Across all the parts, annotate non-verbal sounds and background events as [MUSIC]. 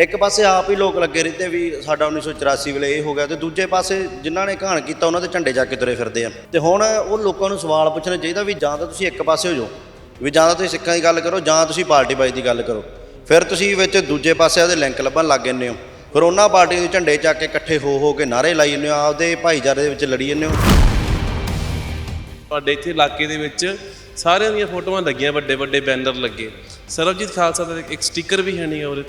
ਇੱਕ ਪਾਸੇ ਆਪ ਹੀ ਲੋਕ ਲੱਗੇ ਰਹਿੰਦੇ ਵੀ ਸਾਡਾ 1984 ਵੇਲੇ ਇਹ ਹੋ ਗਿਆ ਤੇ ਦੂਜੇ ਪਾਸੇ ਜਿਨ੍ਹਾਂ ਨੇ ਘਾਣ ਕੀਤਾ, ਉਹਨਾਂ ਦੇ ਝੰਡੇ ਚੱਕ ਕੇ ਤੁਰੇ ਫਿਰਦੇ ਆ ਤੇ ਹੁਣ ਉਹ ਲੋਕਾਂ ਨੂੰ ਸਵਾਲ ਪੁੱਛਣਾ ਚਾਹੀਦਾ ਵੀ ਜਾਂ ਤਾਂ ਤੁਸੀਂ ਇੱਕ ਪਾਸੇ ਹੋ ਜਾਓ, ਵੀ ਜਾਂ ਤਾਂ ਤੁਸੀਂ ਸਿੱਖਾਂ ਦੀ ਗੱਲ ਕਰੋ, ਜਾਂ ਤੁਸੀਂ ਪਾਰਟੀ ਬਾਈ ਦੀ ਗੱਲ ਕਰੋ। ਫਿਰ ਤੁਸੀਂ ਵਿੱਚ ਦੂਜੇ ਪਾਸੇ ਉਹਦੇ ਲਿੰਕ ਲੱਭਣ ਲੱਗ ਜੰਨੇ ਹੋ। ਫਿਰ ਉਹਨਾਂ ਪਾਰਟੀਆਂ ਦੇ ਝੰਡੇ ਚੱਕ ਕੇ ਇਕੱਠੇ ਹੋ ਹੋ ਕੇ ਨਾਰੇ ਲਾਈ ਜੰਨੇ ਹੋ, ਆਪਦੇ ਭਾਈਚਾਰੇ ਦੇ ਵਿੱਚ ਲੜੀ ਜੰਨੇ ਹੋ। ਤੁਹਾਡੇ ਇੱਥੇ ਇਲਾਕੇ ਦੇ ਵਿੱਚ ਸਾਰਿਆਂ ਦੀਆਂ ਫੋਟੋਆਂ ਲੱਗੀਆਂ ਵੱਡੇ ਵੱਡੇ ਬੈਨਰ ਲੱਗੇ। ਸਰਬਜੀਤ ਖਾਲਸਾ ਦਾ ਇੱਕ ਸਟicker ਵੀ ਹੈ ਨਹੀਂ ਔਰ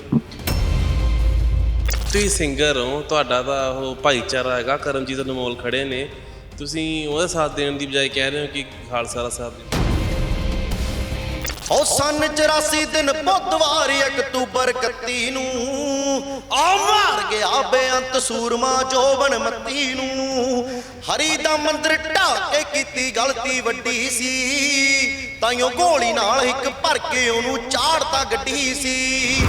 ਤੁਸੀਂ ਸਿੰਗਰ ਹੋ, ਤੁਹਾਡਾ ਤਾਂ ਉਹ ਭਾਈਚਾਰਾ ਹੈਗਾ, ਕਰਮਜੀਤ ਅਨਮੋਲ ਖੜੇ ਨੇ। ਤੁਸੀਂ ਉਹਦਾ ਸਾਥ ਦੇਣ ਦੀ ਬਜਾਏ ਕਹਿ ਰਹੇ ਹੋ ਕਿ ਖਾਲਸਾ ਦਾ ਸਾਥ ਦਿਓ। ਉਹ ਸਨ 84 ਦਿਨ ਬੁੱਧਵਾਰ ਅਕਤੂਬਰ 31 ਨੂੰ। ਆ ਮਾਰ ਗਿਆ ਬੇਅੰਤ ਸੂਰਮਾ ਜੋਬਨ ਮੱਤੀ ਨੂੰ। ਹਰੀ ਦਾ ਮੰਦਰ ਢਾਹ ਕੇ ਕੀਤੀ ਗਲਤੀ ਵੱਡੀ ਸੀ। ਤਾਈਓ ਗੋਲੀ ਨਾਲ ਇੱਕ ਭਰ ਕੇ ਉਹਨੂੰ ਚਾੜਤਾ ਗੱਡੀ ਸੀ।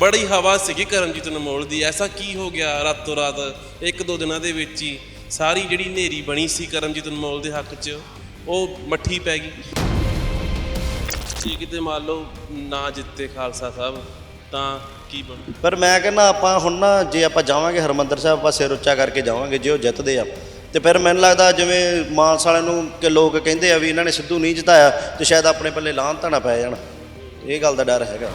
ਬੜੀ ਹਵਾ ਸੀਗੀ ਕਰਮਜੀਤ ਅਨਮੋਲ ਦੀ। ਐਸਾ ਕੀ ਹੋ ਗਿਆ ਰਾਤੋਂ ਰਾਤ? ਇੱਕ ਦੋ ਦਿਨਾਂ ਦੇ ਵਿੱਚ ਹੀ ਸਾਰੀ ਜਿਹੜੀ ਹਨੇਰੀ ਬਣੀ ਸੀ ਕਰਮਜੀਤ ਅਨਮੋਲ ਦੇ ਹੱਕ 'ਚ, ਉਹ ਮੱਠੀ ਪੈ ਗਈ। ਜੇ ਕਿਤੇ ਮੰਨ ਲਓ ਨਾ ਜਿੱਤੇ ਖਾਲਸਾ ਸਾਹਿਬ, ਤਾਂ ਕੀ ਬਣੂ? ਪਰ ਮੈਂ ਕਹਿੰਦਾ ਆਪਾਂ ਹੁਣ ਨਾ ਜੇ ਆਪਾਂ ਜਾਵਾਂਗੇ, ਹਰਮੰਦਰ ਸਾਹਿਬ ਪਾਸੇ ਰੁੱਚਾ ਕਰਕੇ ਜਾਵਾਂਗੇ, ਜੇ ਉਹ ਜਿੱਤਦੇ ਆ। ਤੇ ਫਿਰ ਮੈਨੂੰ ਲੱਗਦਾ ਜਿਵੇਂ ਮਾਨਸ ਵਾਲਿਆਂ ਨੂੰ ਕਿ ਲੋਕ ਕਹਿੰਦੇ ਆ ਵੀ ਇਹਨਾਂ ਨੇ ਸਿੱਧੂ ਨਹੀਂ ਜਿਤਾਇਆ, ਤੇ ਸ਼ਾਇਦ ਆਪਣੇ ਪੱਲੇ ਲਾਹਨ ਤਾਂ ਨਾ ਪੈ ਜਾਣ। ਇਹ ਗੱਲ ਦਾ ਡਰ ਹੈਗਾ।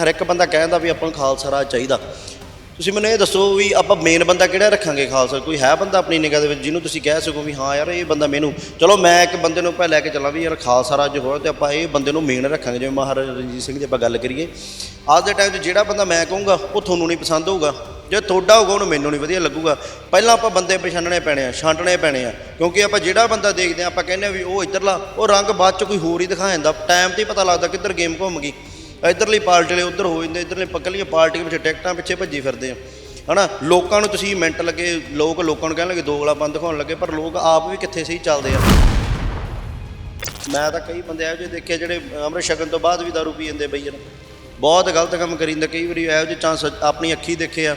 ਹਰ ਇੱਕ ਬੰਦਾ ਕਹਿੰਦਾ ਵੀ ਆਪਾਂ ਨੂੰ ਖਾਲਸਾ ਰਾਜ ਚਾਹੀਦਾ। ਤੁਸੀਂ ਮੈਨੂੰ ਇਹ ਦੱਸੋ ਵੀ ਆਪਾਂ ਮੇਨ ਬੰਦਾ ਕਿਹੜਾ ਰੱਖਾਂਗੇ ਖਾਲਸਾ? ਕੋਈ ਹੈ ਬੰਦਾ ਆਪਣੀ ਨਿਗਾਹ ਦੇ ਵਿੱਚ ਜਿਹਨੂੰ ਤੁਸੀਂ ਕਹਿ ਸਕੋ ਵੀ ਹਾਂ ਯਾਰ ਇਹ ਬੰਦਾ ਮੈਨੂੰ ਚਲੋ ਮੈਂ ਇੱਕ ਬੰਦੇ ਨੂੰ ਆਪਾਂ ਲੈ ਕੇ ਚੱਲਾਂ ਵੀ ਯਾਰ ਖਾਲਸਾ ਰਾਜ ਹੋਇਆ ਤੇ ਆਪਾਂ ਇਹ ਬੰਦੇ ਨੂੰ ਮੇਨ ਰੱਖਾਂਗੇ। ਜਿਵੇਂ ਮਹਾਰਾਜਾ ਰਣਜੀਤ ਸਿੰਘ ਦੀ ਆਪਾਂ ਗੱਲ ਕਰੀਏ। ਅੱਜ ਦੇ ਟਾਈਮ 'ਚ ਜਿਹੜਾ ਬੰਦਾ ਮੈਂ ਕਹੂੰਗਾ, ਉਹ ਤੁਹਾਨੂੰ ਨਹੀਂ ਪਸੰਦ ਹੋਊਗਾ। ਜੇ ਤੁਹਾਡਾ ਹੋਊਗਾ, ਉਹਨੂੰ ਮੈਨੂੰ ਨਹੀਂ ਵਧੀਆ ਲੱਗੂਗਾ। ਪਹਿਲਾਂ ਆਪਾਂ ਬੰਦੇ ਪਛਾਣਨੇ ਪੈਣੇ ਆ, ਛਾਂਟਣੇ ਪੈਣੇ ਆ। ਕਿਉਂਕਿ ਆਪਾਂ ਜਿਹੜਾ ਬੰਦਾ ਦੇਖਦੇ ਆ, ਆਪਾਂ ਕਹਿੰਦੇ ਆ ਵੀ ਉਹ ਇੱਧਰਲਾ, ਉਹ ਰੰਗ ਬਾਅਦ 'ਚ ਕੋਈ ਹੋਰ ਹੀ ਦਿਖਾ ਜਾਂਦਾ। ਟਾਈਮ ਤੇ ਹੀ ਪਤਾ ਲੱਗਦਾ ਕਿੱਧਰ ਗੇਮ ਘੁੰਮ ਗਈ। ਇਧਰਲੀ ਪਾਰਟੀ ਵਾਲੇ ਉਧਰ ਹੋ ਜਾਂਦੇ, ਇਧਰਲੇ ਪੱਕਲੀਆਂ ਪਾਰਟੀਆਂ ਪਿੱਛੇ, ਟਿਕਟਾਂ ਪਿੱਛੇ ਭੱਜੀ ਫਿਰਦੇ ਆ। ਹਨਾ, ਲੋਕਾਂ ਨੂੰ ਤੁਸੀਂ ਮਿੰਟ ਲੱਗੇ, ਲੋਕ ਲੋਕਾਂ ਨੂੰ ਕਹਿਣ ਲੱਗੇ ਦੋ ਗਲਾ ਬੰਦ ਦਿਖਾਉਣ ਲੱਗੇ, ਪਰ ਲੋਕ ਆਪ ਵੀ ਕਿੱਥੇ ਸਹੀ ਚੱਲਦੇ ਆ। ਮੈਂ ਤਾਂ ਕਈ ਬੰਦੇ ਇਹੋ ਜਿਹੇ ਦੇਖੇ ਜਿਹੜੇ ਅੰਮ੍ਰਿਤ ਛਕਣ ਤੋਂ ਬਾਅਦ ਵੀ ਦਾਰੂ ਪੀ ਜਾਂਦੇ ਬਈ ਜਨ ਬਹੁਤ ਗਲਤ ਕੰਮ ਕਰੀ ਜਾਂਦੇ ਕਈ ਵਾਰੀ ਇਹੋ ਜਿਹੇ ਚਾਂਸ ਆਪਣੀ ਅੱਖੀ ਦੇਖੇ ਆ।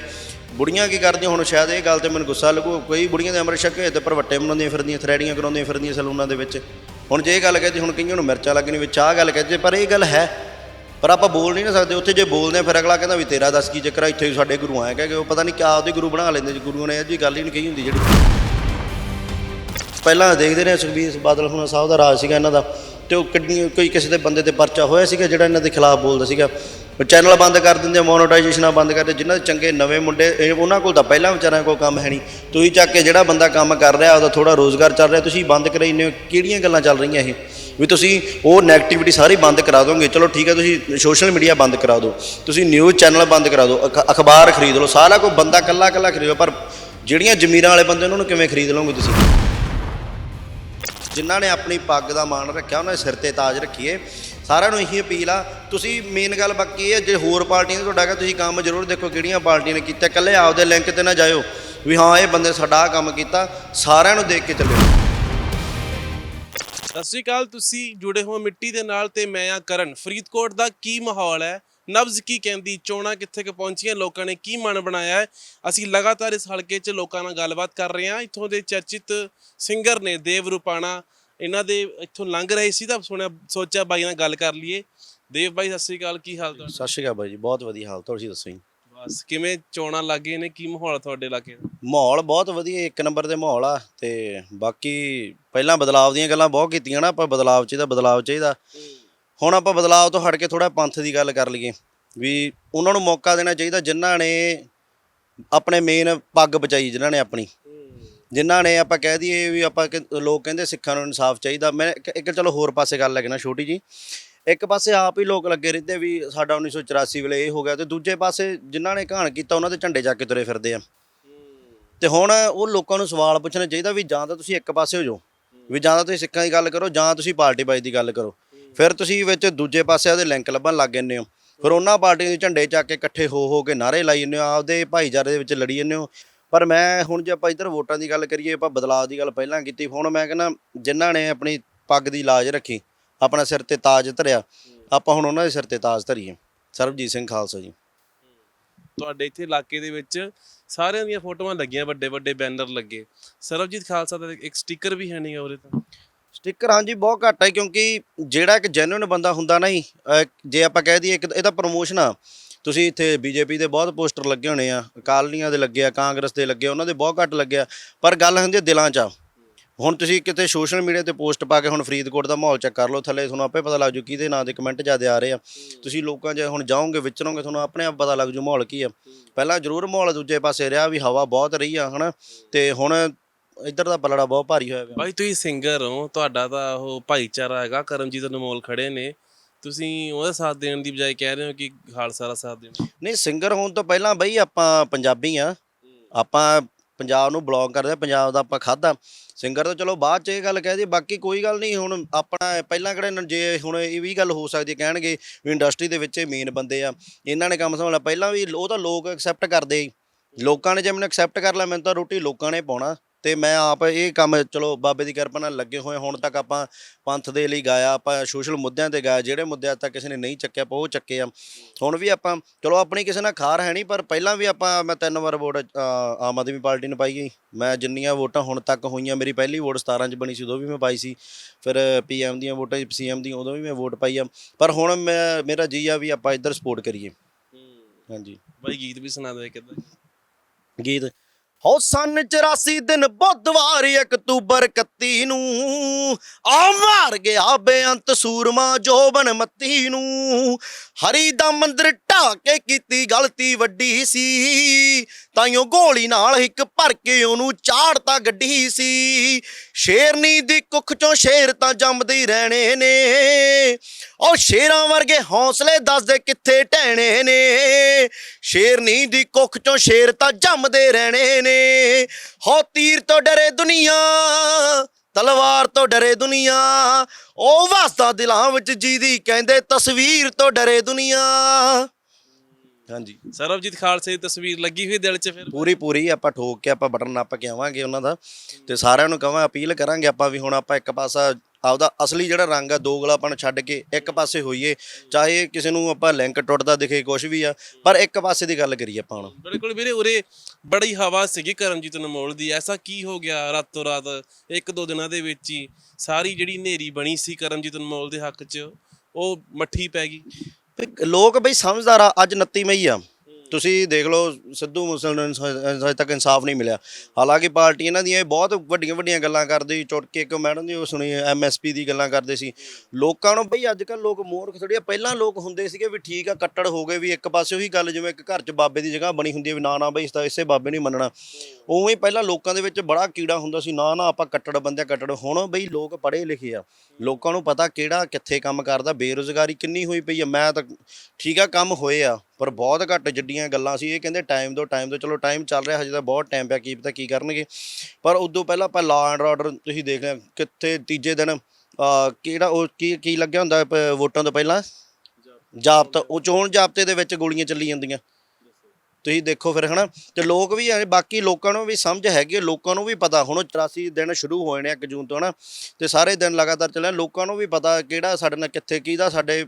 ਬੁੜੀਆਂ ਕੀ ਕਰਦੀਆਂ ਹੁਣ, ਸ਼ਾਇਦ ਇਹ ਗੱਲ ਤੇ ਮੈਨੂੰ ਗੁੱਸਾ ਲੱਗੂ, ਕਈ ਬੁੜੀਆਂ ਦੇ ਅੰਮ੍ਰਿਤ ਛਕੇ ਤੇ ਪਰਵੱਟੇ ਬਣਾਉਂਦੀਆਂ ਫਿਰਦੀਆਂ ਥਰੈਡੀਆਂ ਕਰਾਉਂਦੀਆਂ ਫਿਰਦੀਆਂ ਸਲੂਨਾਂ ਦੇ ਵਿੱਚ। ਹੁਣ ਜੇ ਇਹ ਗੱਲ ਕਹਦੇ ਹੁਣ ਕਈਆਂ ਨੂੰ ਮਿਰਚਾਂ ਲੱਗਣੀ ਵਿੱਚ ਆਹ ਗੱਲ ਕਹਦੇ ਪਰ ਇਹ ਗੱਲ ਹੈ ਪਰ ਆਪਾਂ ਬੋਲ ਨਹੀਂ ਨਾ ਸਕਦੇ, ਉੱਥੇ ਜੇ ਬੋਲਦੇ ਆ, ਫਿਰ ਅਗਲਾ ਕਹਿੰਦਾ ਵੀ ਤੇਰਾ ਦੱਸ ਕੀ ਚੱਕਰ ਆ, ਇੱਥੇ ਵੀ ਸਾਡੇ ਗੁਰੂ ਆਏ ਕਿ, ਉਹ ਪਤਾ ਨਹੀਂ ਕਿਆ ਉਹਦੇ ਗੁਰੂ ਬਣਾ ਲੈਂਦੇ ਜੀ, ਗੁਰੂਆਂ ਨੇ ਇਹ ਜੀ ਗੱਲ ਹੀ ਨਹੀਂ ਕਹੀ ਹੁੰਦੀ ਜਿਹੜੀ। ਪਹਿਲਾਂ ਦੇਖਦੇ ਰਹੇ ਸੁਖਬੀਰ ਬਾਦਲ ਹੁਣ ਸਾਹਿਬ ਦਾ ਰਾਜ ਸੀਗਾ ਇਹਨਾਂ ਦਾ, ਤੇ ਉਹ ਕਿੰਨੀ, ਕੋਈ ਕਿਸੇ ਦੇ ਬੰਦੇ ਤੇ ਪਰਚਾ ਹੋਇਆ ਸੀਗਾ ਜਿਹੜਾ ਇਹਨਾਂ ਦੇ ਖਿਲਾਫ ਬੋਲਦਾ ਸੀਗਾ। ਉਹ ਚੈਨਲ ਬੰਦ ਕਰ ਦਿੰਦੇ ਮੋਨੋਟਾਈਜੇਸ਼ਨਾਂ ਬੰਦ ਕਰਦੇ, ਜਿਨ੍ਹਾਂ ਦੇ ਚੰਗੇ ਨਵੇਂ ਮੁੰਡੇ ਉਹਨਾਂ ਕੋਲ ਤਾਂ ਪਹਿਲਾਂ ਵਿਚਾਰਿਆਂ ਕੋਲ ਕੰਮ ਹੈ ਨਹੀਂ। ਤੁਸੀਂ ਚੱਕ ਕੇ ਜਿਹੜਾ ਬੰਦਾ ਕੰਮ ਕਰ ਰਿਹਾ, ਉਹਦਾ ਥੋੜਾ ਰੋਜ਼ਗਾਰ ਚੱਲ ਰਿਹਾ, ਤੁਸੀਂ ਬੰਦ ਕਰਾਈ ਨੇ ਕਿਹੜੀਆਂ ਗੱਲਾਂ ਚੱਲ ਰਹੀਆਂ ਇਹ? ਵੀ ਤੁਸੀਂ ਉਹ ਨੈਗੇਟਿਵਿਟੀ ਸਾਰੀ ਬੰਦ ਕਰਾ ਦੋਗੇ। ਚਲੋ ਠੀਕ ਹੈ, ਤੁਸੀਂ ਸੋਸ਼ਲ ਮੀਡੀਆ ਬੰਦ ਕਰਾ ਦਿਓ। ਤੁਸੀਂ ਨਿਊਜ਼ ਚੈਨਲ ਬੰਦ ਕਰਾ ਦਿਓ। ਅਖ- ਅਖਬਾਰ ਖਰੀਦ ਲਓ। ਸਾਰਾ ਕੋਈ ਬੰਦਾ ਕੱਲਾ ਕੱਲਾ ਖਰੀਦੋ, ਪਰ ਜਿਹੜੀਆਂ ਜ਼ਮੀਰਾਂ ਵਾਲੇ ਬੰਦੇ ਉਹਨਾਂ ਨੂੰ ਕਿਵੇਂ ਖਰੀਦ ਲਓਗੇ ਤੁਸੀਂ? ਜਿਨ੍ਹਾਂ ਨੇ ਆਪਣੀ ਪੱਗ ਦਾ ਮਾਣ ਰੱਖਿਆ, ਉਹਨਾਂ ਦੇ ਸਿਰ ਤੇ ਤਾਜ ਰੱਖੀਏ। ਸਾਰਿਆਂ ਨੂੰ ਇਹੀ ਅਪੀਲ ਆ, ਤੁਸੀਂ ਮੇਨ ਗੱਲ ਬਾਕੀ ਇਹ ਜੇ ਹੋਰ ਪਾਰਟੀਆਂ ਦਾ ਤੁਹਾਡਾ ਹੈਗਾ, ਤੁਸੀਂ ਕੰਮ ਜ਼ਰੂਰ ਦੇਖੋ ਕਿਹੜੀਆਂ ਪਾਰਟੀਆਂ ਨੇ ਕੀਤਾ। ਇਕੱਲੇ ਆਪਦੇ ਲਿੰਕ ਤੇ ਨਾ ਜਾਇਓ ਵੀ ਹਾਂ, ਇਹ ਬੰਦੇ ਸਾਡਾ ਆਹ ਕੰਮ ਕੀਤਾ। ਸਾਰਿਆਂ ਨੂੰ ਦੇਖ ਕੇ ਚੱਲਿਓ। ਸਤਿ ਸ਼੍ਰੀ ਅਕਾਲ, ਤੁਸੀਂ ਜੁੜੇ ਹੋ ਮਿੱਟੀ ਦੇ ਨਾਲ ਤੇ ਮੈਂ ਆ ਕਰਨ। ਫਰੀਦਕੋਟ ਦਾ ਕੀ ਮਾਹੌਲ ਹੈ? ਨਬਜ਼ ਕੀ ਕਹਿੰਦੀ? ਚੋਣਾਂ ਕਿੱਥੇ ਕੁ ਪਹੁੰਚੀਆਂ? ਲੋਕਾਂ ਨੇ ਕੀ ਮਨ ਬਣਾਇਆ? ਹੈ ਅਸੀਂ ਲਗਾਤਾਰ ਇਸ ਹਲਕੇ 'ਚ ਲੋਕਾਂ ਨਾਲ ਗੱਲਬਾਤ ਕਰ ਰਹੇ ਹਾਂ। ਇੱਥੋਂ ਦੇ ਚਰਚਿਤ ਸਿੰਗਰ ਨੇ ਦੇਵ ਰੂਪਾਣਾ। ਇਹਨਾਂ ਦੇ ਇੱਥੋਂ ਲੰਘ ਰਹੇ ਸੀ ਤਾਂ ਸੁਣਿਆ, ਸੋਚਿਆ ਬਾਈ ਨਾਲ ਗੱਲ ਕਰ ਲਈਏ। ਦੇਵ ਬਾਈ, ਸਤਿ ਸ਼੍ਰੀ ਅਕਾਲ, ਕੀ ਹਾਲ ਤੁਹਾਡਾ? ਸਤਿ ਸ਼੍ਰੀ ਅਕਾਲ ਬਾਈ ਜੀ, ਬਹੁਤ ਵਧੀਆ ਹਾਲ। ਤੁਸੀਂ ਦੱਸੋ ਜੀ? ਬਸ, ਕਿਵੇਂ ਚੋਣਾਂ ਲੱਗੇ ਨੇ? ਕੀ ਮਾਹੌਲ ਤੁਹਾਡੇ ਇਲਾਕੇ ਦਾ? ਮਾਹੌਲ ਬਹੁਤ ਵਧੀਆ, ਇੱਕ ਨੰਬਰ ਦੇ ਮਾਹੌਲ ਆ ਤੇ ਬਾਕੀ ਪਹਿਲਾਂ ਬਦਲਾਵ ਦੀਆਂ ਗੱਲਾਂ ਬਹੁਤ ਕੀਤੀਆਂ ਨਾ, ਆਪਾਂ ਬਦਲਾਵ ਚਾਹੀਦਾ ਬਦਲਾਵ ਚਾਹੀਦਾ। ਹੁਣ ਆਪਾਂ ਬਦਲਾਵ ਤੋਂ ਹਟ ਕੇ ਥੋੜਾ ਪੰਥ ਦੀ ਗੱਲ ਕਰ ਲਈਏ, ਵੀ ਉਹਨਾਂ ਨੂੰ ਮੌਕਾ ਦੇਣਾ ਚਾਹੀਦਾ, ਜਿਨ੍ਹਾਂ ਨੇ ਆਪਣੇ ਮੇਨ ਪੱਗ ਬਚਾਈ, ਜਿਨ੍ਹਾਂ ਨੇ ਆਪਣੀ। ਜਿਨ੍ਹਾਂ ਨੇ ਆਪਾਂ ਕਹਿ ਦਈਏ ਵੀ ਆਪਾਂ ਕਿ- ਲੋਕ ਕਹਿੰਦੇ ਸਿੱਖਾਂ ਨੂੰ ਇਨਸਾਫ ਚਾਹੀਦਾ। ਮੈਂ ਇੱਕ- ਇੱਕ ਚਲੋ ਹੋਰ ਪਾਸੇ ਗੱਲ ਲੱਗਣਾ ਛੋਟੀ ਜੀ ਇੱਕ ਪਾਸੇ ਆਪ ਹੀ ਲੋਕ ਲੱਗੇ ਰਹਿੰਦੇ ਵੀ ਸਾਡਾ 1984 ਵੇਲੇ ਇਹ ਹੋ ਗਿਆ ਤੇ ਦੂਜੇ ਪਾਸੇ ਜਿਨ੍ਹਾਂ ਨੇ ਘਾਣ ਕੀਤਾ ਉਹਨਾਂ ਦੇ ਝੰਡੇ ਚੱਕ ਕੇ ਤੁਰੇ ਫਿਰਦੇ ਆ। ਤੇ ਹੁਣ ਉਹ ਲੋਕਾਂ ਨੂੰ ਸਵਾਲ ਪੁੱਛਣਾ ਚਾਹੀਦਾ ਵੀ ਜਾਂ ਤਾਂ ਤੁਸੀਂ ਇੱਕ ਪਾਸੇ ਹੋ ਜਾਓ, ਵੀ ਜਾਂ ਤਾਂ ਤੁਸੀਂ ਸਿੱਖਾਂ ਦੀ ਗੱਲ ਕਰੋ, ਜਾਂ ਤੁਸੀਂ ਪਾਰਟੀ ਬਾਈ ਦੀ ਗੱਲ ਕਰੋ। ਫਿਰ ਤੁਸੀਂ ਵਿੱਚ ਦੂਜੇ ਪਾਸੇ ਉਹਦੇ ਲਿੰਕ ਲੱਭਣ ਲੱਗ ਜੰਨੇ ਹੋ। ਫਿਰ ਉਹਨਾਂ ਪਾਰਟੀਆਂ ਦੇ ਝੰਡੇ ਚੱਕ ਕੇ ਇਕੱਠੇ ਹੋ ਹੋ ਕੇ ਨਾਰੇ ਲਾਈ ਜੰਨੇ ਹੋ, ਆਪਦੇ ਭਾਈਚਾਰੇ ਦੇ ਵਿੱਚ ਲੜੀ ਜੰਨੇ ਹੋ। ਪਰ ਮੈਂ ਹੁਣ ਜੇ ਆਪਾਂ ਇੱਧਰ ਵੋਟਾਂ ਦੀ ਗੱਲ ਕਰੀਏ, ਆਪਾਂ ਬਦਲਾਅ ਦੀ ਗੱਲ ਪਹਿਲਾਂ ਕੀਤੀ, ਹੁਣ ਮੈਂ ਕਹਿੰਦਾ ਜਿਨ੍ਹਾਂ ਨੇ ਆਪਣੀ ਪੱਗ ਦੀ ਲਾਜ ਰੱਖੀ ਆਪਣਾ ਸਿਰ ਤੇ ਤਾਜ ਧਰਿਆ। ਆਪਾਂ ਹੁਣ ਉਹਨਾਂ ਦੇ ਸਿਰ ਤੇ ਤਾਜ ਧਰੀਏ। ਸਰਬਜੀਤ ਸਿੰਘ ਖਾਲਸਾ ਜੀ। ਤੁਹਾਡੇ ਇੱਥੇ ਇਲਾਕੇ ਦੇ ਵਿੱਚ ਸਾਰਿਆਂ ਦੀਆਂ ਫੋਟੋਆਂ ਲੱਗੀਆਂ ਵੱਡੇ ਵੱਡੇ ਬੈਨਰ ਲੱਗੇ। ਸਰਬਜੀਤ ਖਾਲਸਾ ਦਾ ਇੱਕ ਸਟicker ਵੀ ਹੈ ਨਹੀਂ ਉਹਦੇ ਤੇ? ਸਟicker ਹਾਂਜੀ ਬਹੁਤ ਘੱਟ ਹੈ ਕਿਉਂਕਿ ਜਿਹੜਾ ਇੱਕ ਜੈਨੂਇਨ ਬੰਦਾ ਹੁੰਦਾ ਨਾ ਜੀ ਅਹ ਜੇ ਆਪਾਂ ਕਹਿ ਦਈਏ ਇੱਕ ਇਹ ਤਾਂ ਪ੍ਰੋਮੋਸ਼ਨ ਆ। ਤੁਸੀਂ ਇੱਥੇ ਬੀਜੇਪੀ ਦੇ ਬਹੁਤ ਪੋਸਟਰ ਲੱਗੇ ਹੋਣੇ ਆ ਅਕਾਲੀਆਂ ਦੇ ਲੱਗੇ ਆ ਕਾਂਗਰਸ ਦੇ ਲੱਗੇ ਉਹਨਾਂ ਦੇ ਬਹੁਤ ਘੱਟ ਲੱਗੇ ਆ। ਪਰ ਗੱਲ ਹੁੰਦੀ ਹੈ ਦਿਲਾਂ 'ਚ ਆ। ਹੁਣ ਤੁਸੀਂ ਕਿਤੇ ਸੋਸ਼ਲ ਮੀਡੀਆ ਤੇ ਪੋਸਟ ਪਾ ਕੇ ਹੁਣ ਫਰੀਦਕੋਟ ਦਾ ਮਾਹੌਲ ਚੈੱਕ ਕਰ ਲਓ ਥੱਲੇ ਤੁਹਾਨੂੰ ਆਪੇ ਪਤਾ ਲੱਗ ਜੂ ਕਿਹਦੇ ਨਾਂ ਦੇ ਕਮੈਂਟ ਜ਼ਿਆਦਾ ਆ ਰਹੇ ਆ। ਤੁਸੀਂ ਲੋਕਾਂ 'ਚ ਹੁਣ ਜਾਓਗੇ ਵਿਚਰੋਗੇ ਤੁਹਾਨੂੰ ਆਪਣੇ ਆਪ ਪਤਾ ਲੱਗ ਜੂ ਮਾਹੌਲ ਕੀ ਆ। ਪਹਿਲਾਂ ਜ਼ਰੂਰ ਮਾਹੌਲ ਦੂਜੇ ਪਾਸੇ ਰਿਹਾ ਵੀ ਹਵਾ ਬਹੁਤ ਰਹੀ ਆ ਹਨਾ? ਤੇ ਹੁਣ ਇੱਧਰ ਦਾ ਪਲੜਾ ਬਹੁਤ ਭਾਰੀ ਹੋਇਆ ਪਿਆ। ਬਾਈ ਤੁਸੀਂ ਸਿੰਗਰ ਹੋ ਤੁਹਾਡਾ ਤਾਂ ਉਹ ਭਾਈਚਾਰਾ ਹੈਗਾ ਕਰਮਜੀਤ ਅਨਮੋਲ ਖੜੇ ਨੇ। ਤੁਸੀਂ ਉਹਦਾ ਸਾਥ ਦੇਣ ਦੀ ਬਜਾਏ ਕਹਿ ਰਹੇ ਹੋ ਕਿ ਖਾਲਸਾ ਦਾ ਸਾਥ ਦੇਣਾ। ਨਹੀਂ ਸਿੰਗਰ ਹੋਣ ਤੋਂ ਪਹਿਲਾਂ ਬਈ ਆਪਾਂ ਪੰਜਾਬੀ ਆ। ਆਪਾਂ ਪੰਜਾਬ ਨੂੰ ਬਲੌਗ ਕਰਦੇ ਆ ਪੰਜਾਬ ਦਾ ਆਪਾਂ ਖਾਦਾ ਸਿੰਗਰ ਤਾਂ ਚਲੋ ਬਾਅਦ ਚ ਇਹ ਗੱਲ ਕਹਿ ਦੀ ਬਾਕੀ ਕੋਈ ਗੱਲ ਨਹੀਂ, ਹੁਣ ਆਪਣਾ ਪਹਿਲਾਂ ਕਿਹੜੇ ਜੇ ਹੁਣ ਇਹ ਵੀ ਗੱਲ ਹੋ ਸਕਦੀ ਕਹਿਣਗੇ ਵੀ ਇੰਡਸਟਰੀ ਦੇ ਵਿੱਚ ਮੇਨ ਬੰਦੇ ਆ, ਇਹਨਾਂ ਨੇ ਕੰਮ ਸੰਭਾਲਿਆ। ਪਹਿਲਾਂ ਵੀ ਉਹ ਤਾਂ ਲੋਕ ਐਕਸੈਪਟ ਕਰਦੇ ਹੀ ਲੋਕਾਂ ਨੇ ਜੇ ਮੈਨੂੰ ਐਕਸੈਪਟ ਕਰ ਲਿਆ, ਮੈਨੂੰ ਤਾਂ ਰੋਟੀ ਲੋਕਾਂ ਨੇ ਪਾਉਣਾ। ਤੇ ਮੈਂ ਆਪ ਇਹ ਕੰਮ ਚਲੋ ਬਾਬੇ ਦੀ ਕਿਰਪਾ ਨਾਲ ਲੱਗੇ ਹੋਏ ਹੁਣ ਤੱਕ ਆਪਾਂ ਪੰਥ ਦੇ ਲਈ ਗਾਇਆ ਆਪਾਂ ਸੋਸ਼ਲ ਮੁੱਦਿਆਂ ਤੇ ਗਾਇਆ ਜਿਹੜੇ ਮੁੱਦੇ ਅੱਜ ਤੱਕ ਕਿਸੇ ਨੇ ਨਹੀਂ ਚੱਕਿਆ ਆਪਾਂ ਉਹ ਚੱਕੇ ਆ। ਹੁਣ ਵੀ ਆਪਾਂ ਚਲੋ ਆਪਣੀ ਕਿਸੇ ਨਾਲ ਖਾਰ ਹੈ ਨਹੀਂ ਪਰ ਪਹਿਲਾਂ ਵੀ ਆਪਾਂ ਮੈਂ ਤਿੰਨ ਵਾਰ ਵੋਟ ਆਮ ਆਦਮੀ ਪਾਰਟੀ ਨੂੰ ਪਾਈ ਗਈ ਮੈਂ ਜਿੰਨੀਆਂ ਵੋਟਾਂ ਹੁਣ ਤੱਕ ਹੋਈਆਂ ਮੇਰੀ ਪਹਿਲੀ ਵੋਟ 17 ਚ ਬਣੀ ਸੀ ਉਦੋਂ ਵੀ ਮੈਂ ਪਾਈ ਸੀ। ਫਿਰ ਪੀਐਮ ਦੀਆਂ ਵੋਟਾਂ ਸੀਐਮ ਦੀਆਂ ਉਦੋਂ ਵੀ ਮੈਂ ਵੋਟ ਪਾਈ ਆ। ਪਰ ਹੁਣ ਮੈਂ ਮੇਰਾ ਜੀ ਆ ਵੀ ਆਪਾਂ ਇੱਧਰ ਸਪੋਰਟ ਕਰੀਏ। ਹਾਂਜੀ। ਬਾਈ ਗੀਤ ਵੀ ਸੁਣਾ ਦੇ ਕਿਦਾਂ ਗੀਤ? ਹੋ ਸਨ 84 ਦਿਨ ਬੁੱਧਵਾਰ 1 ਅਕਤੂਬਰ 31 ਨੂੰ। ਆ ਮਾਰ ਗਿਆ ਬੇਅੰਤ ਸੂਰਮਾ ਜੋਬਨ ਮੱਤੀ ਨੂੰ। ਹਰੀ ਦਾ ਮੰਦਰ ਢਾ ਕੇ ਕੀਤੀ ਗਲਤੀ ਵੱਡੀ ਸੀ। ਤਾਈਓ ਗੋਲੀ ਨਾਲ ਇੱਕ ਭਰ ਕੇ ਉਹਨੂੰ ਚਾੜਤਾ ਗੱਡੀ ਸੀ। ਸ਼ੇਰਨੀ ਦੀ ਕੁੱਖ ਚੋਂ ਸ਼ੇਰ ਤਾਂ ਜੰਮਦੇ ਹੀ ਰਹਿਣੇ ਨੇ। ਉਹ ਸ਼ੇਰਾਂ ਵਰਗੇ ਹੌਸਲੇ ਦੱਸਦੇ ਕਿੱਥੇ ਟਹਿਣੇ ਨੇ। ਸ਼ੇਰਨੀ ਦੀ ਕੁੱਖ ਚੋਂ ਸ਼ੇਰ ਤਾਂ ਜੰਮਦੇ ਰਹਿਣੇ ਨੇ। ਹੋ ਤੀਰ ਤੋਂ ਡਰੇ ਦੁਨੀਆ, ਤਲਵਾਰ ਤੋਂ ਡਰੇ ਦੁਨੀਆ, ਉਹ ਵਸਦਾ ਦਿਲਾਂ ਵਿੱਚ ਜਿਹਦੀ ਕਹਿੰਦੇ ਤਸਵੀਰ ਤੋਂ ਡਰੇ ਦੁਨੀਆ। ਹਾਂਜੀ। ਸਰਬਜੀਤ ਖਾਲਸੇ ਦੀ ਤਸਵੀਰ ਲੱਗੀ ਹੋਈ ਦਿਲ 'ਚ ਫਿਰ? ਪੂਰੀ ਪੂਰੀ ਆਪਾਂ ਠੋਕ ਕੇ ਆਪਾਂ ਬਟਨ ਨੱਪ ਕੇ ਆਵਾਂਗੇ ਉਹਨਾਂ ਦਾ। ਤੇ ਸਾਰਿਆਂ ਨੂੰ ਕਹਾਂ ਅਪੀਲ ਕਰਾਂਗੇ ਆਪਾਂ ਵੀ ਹੁਣ ਆਪਾਂ ਇੱਕ ਪਾਸਾ ਆਪਦਾ ਅਸਲੀ ਜਿਹੜਾ ਰੰਗ ਆ ਦੋਗਲਾਪਣ ਛੱਡ ਕੇ ਇੱਕ ਪਾਸੇ ਹੋਈਏ। ਚਾਹੇ ਕਿਸੇ ਨੂੰ ਆਪਾਂ ਲਿੰਕ ਟੁੱਟਦਾ ਦਿਖੇ ਕੁਝ ਵੀ ਆ ਪਰ ਇੱਕ ਪਾਸੇ ਦੀ ਗੱਲ ਕਰੀਏ ਆਪਾਂ ਹੁਣ। ਬਿਲਕੁਲ ਵੀਰੇ ਉਰੇ ਬੜੀ ਹਵਾ ਸੀਗੀ ਕਰਮਜੀਤ ਅਨਮੋਲ ਦੀ। ਐਸਾ ਕੀ ਹੋ ਗਿਆ ਰਾਤੋਂ ਰਾਤ ਇੱਕ ਦੋ ਦਿਨਾਂ ਦੇ ਵਿੱਚ ਹੀ ਸਾਰੀ ਜਿਹੜੀ ਹਨੇਰੀ ਬਣੀ ਸੀ ਕਰਮਜੀਤ ਅਨਮੋਲ ਦੇ ਹੱਕ 'ਚ ਉਹ ਮੱਠੀ ਪੈ ਗਈ। ਲੋਕ ਬਈ ਸਮਝਦਾਰ ਆ ਅੱਜ 29 ਮਈ ਆ। ਤੁਸੀਂ ਦੇਖ ਲਓ, ਸਿੱਧੂ ਮੂਸੇਵਾਲੇ ਨੂੰ ਅਜੇ ਤੱਕ ਇਨਸਾਫ ਨਹੀਂ ਮਿਲਿਆ। ਹਾਲਾਂਕਿ ਪਾਰਟੀ ਇਹਨਾਂ ਦੀਆਂ ਇਹ ਬਹੁਤ ਵੱਡੀਆਂ ਵੱਡੀਆਂ ਗੱਲਾਂ ਕਰਦੀ ਚੁਟਕੇ ਇੱਕ ਮੈਡਮ ਦੀ ਉਹ ਸੁਣੀ ਐਮਐਸਪੀ ਦੀ ਗੱਲਾਂ ਕਰਦੇ ਸੀ। ਲੋਕਾਂ ਨੂੰ ਬਈ ਅੱਜ ਕੱਲ ਲੋਕ ਮੂਰਖ ਥੋੜੀ ਆ, ਪਹਿਲਾਂ ਲੋਕ ਹੁੰਦੇ ਸੀਗੇ ਵੀ ਠੀਕ ਆ, ਕੱਟੜ ਹੋ ਗਏ ਵੀ ਇੱਕ ਪਾਸੇ ਉਹੀ ਗੱਲ ਜਿਵੇਂ ਇੱਕ ਘਰ 'ਚ ਬਾਬੇ ਦੀ ਜਗ੍ਹਾ ਬਣੀ ਹੁੰਦੀ ਹੈ ਵੀ ਨਾ ਨਾ ਬਈ ਇਸ ਤਾਂ ਇਸੇ ਬਾਬੇ ਨਹੀਂ ਮੰਨਣਾ। ਉਵੇਂ ਹੀ ਪਹਿਲਾਂ ਲੋਕਾਂ ਦੇ ਵਿੱਚ ਬੜਾ ਕੀੜਾ ਹੁੰਦਾ ਸੀ, ਨਾ ਨਾ ਆਪਾਂ ਕੱਟੜ ਬੰਦੇ ਕੱਟੜ। ਹੁਣ ਬਈ ਲੋਕ ਪੜ੍ਹੇ ਲਿਖੇ ਆ। ਲੋਕਾਂ ਨੂੰ ਪਤਾ ਕਿਹੜਾ, ਕਿੱਥੇ ਕੰਮ ਕਰਦਾ, ਬੇਰੁਜ਼ਗਾਰੀ ਕਿੰਨੀ ਹੋਈ ਪਈ ਆ। ਮੈਂ ਤਾਂ ਠੀਕ ਆ, ਕੰਮ ਹੋਏ ਆ। ਪਰ ਬਹੁਤ ਘੱਟ ਜੱਡੀਆਂ ਗੱਲਾਂ ਸੀ। ਇਹ ਕਹਿੰਦੇ ਟਾਈਮ ਦੋ ਟਾਈਮ ਦੋ। ਚਲੋ ਟਾਈਮ ਚੱਲ ਰਿਹਾ ਹਜੇ ਤਾਂ ਬਹੁਤ ਟਾਈਮ ਪਿਆ ਕੀ ਪਤਾ ਕੀ ਕਰਨਗੇ। ਪਰ ਉਦੋਂ ਪਹਿਲਾਂ ਆਪਾਂ ਲਾ ਐਂਡ ਆਰਡਰ ਤੁਸੀਂ ਦੇਖ ਲਿਆ ਕਿੱਥੇ ਤੀਜੇ ਦਿਨ ਕਿਹੜਾ ਉਹ ਕੀ ਕੀ ਲੱਗਿਆ ਹੁੰਦਾ ਪ- ਵੋਟਾਂ ਤੋਂ ਪਹਿਲਾਂ? ਜਾਬਤਾ। ਉਹ ਚੋਣ ਜਾਬਤੇ ਦੇ ਵਿੱਚ ਗੋਲੀਆਂ ਚੱਲੀ ਜਾਂਦੀਆਂ। ਤੁਸੀਂ ਦੇਖੋ ਫਿਰ ਹਨਾ। ਤੇ ਲੋਕ ਵੀ ਬਾਕੀ ਲੋਕਾਂ ਨੂੰ ਵੀ ਸਮਝ ਹੈਗੀ ਹੈ, ਲੋਕਾਂ ਨੂੰ ਵੀ ਪਤਾ। ਹੁਣ ਉਹ 84 ਦਿਨ ਸ਼ੁਰੂ ਹੋਏ ਨੇ 1 ਜੂਨ ਤੋਂ ਹਨਾ। ਤੇ ਸਾਰੇ ਦਿਨ ਲਗਾਤਾਰ ਚੱਲਿਆ ਲੋਕਾਂ ਨੂੰ ਵੀ ਪਤਾ ਕਿਹੜਾ ਸਾਡੇ ਨਾਲ ਕਿੱਥੇ ਕਿਹਦਾ ਸਾਡੇ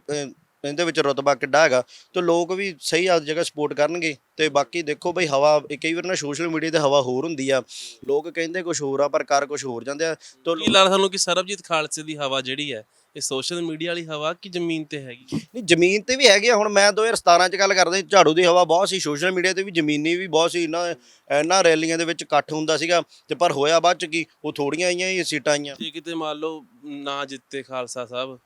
ਇਹਦੇ ਵਿੱਚ ਰੁਤਬਾ ਕਿੱਡਾ ਹੈਗਾ ਤੇ ਲੋਕ ਵੀ ਸਹੀ ਆਦ ਜਗ੍ਹਾ ਸਪੋਰਟ ਕਰਨਗੇ ਤੇ ਬਾਕੀ ਦੇਖੋ ਬਈ ਹਵਾ ਇਹ ਕਈ ਵਾਰ ਨਾ ਸੋਸ਼ਲ ਮੀਡੀਆ ਤੇ ਹਵਾ ਹੋਰ ਹੁੰਦੀ ਆ ਲੋਕ ਕਹਿੰਦੇ ਕੁਝ ਹੋਰ ਆ ਪਰ ਕਰ ਕੁਝ ਹੋਰ ਜਾਂਦੇ ਆ ਤੇ ਕੀ ਲੱਗਦਾ ਤੁਹਾਨੂੰ ਕਿ ਸਰਬਜੀਤ ਖਾਲਸੇ ਦੀ ਹਵਾ ਜਿਹੜੀ ਹੈ ਇਹ ਸੋਸ਼ਲ ਮੀਡੀਆ ਵਾਲੀ ਹਵਾ ਕਿ ਜ਼ਮੀਨ ਤੇ ਹੈਗੀ ਨਹੀਂ ਜ਼ਮੀਨ ਤੇ ਵੀ ਹੈਗੇ ਆ। ਹੁਣ ਮੈਂ 2017 ਚ ਗੱਲ ਕਰਦਾ ਸੀ ਝਾੜੂ ਦੀ ਹਵਾ ਬਹੁਤ ਸੀ ਸੋਸ਼ਲ ਮੀਡੀਆ ਤੇ ਵੀ ਜ਼ਮੀਨੀ ਵੀ ਬਹੁਤ ਸੀ ਨਾ ਇਹਨਾਂ ਰੈਲੀਆਂ ਦੇ ਵਿੱਚ ਇਕੱਠ ਹੁੰਦਾ ਸੀਗਾ ਤੇ ਪਰ ਹੋਇਆ ਬਾਅਦ ਚ ਕੀ ਉਹ ਥੋੜੀਆਂ ਆਈਆਂ ਹੀ ਸੀਟਾਂ ਆਈਆਂ ਜੇ ਕਿਤੇ ਮੰਨ ਲਓ ਨਾ ਜਿੱਤੇ ਖਾਲਸਾ ਸਾਹਿਬ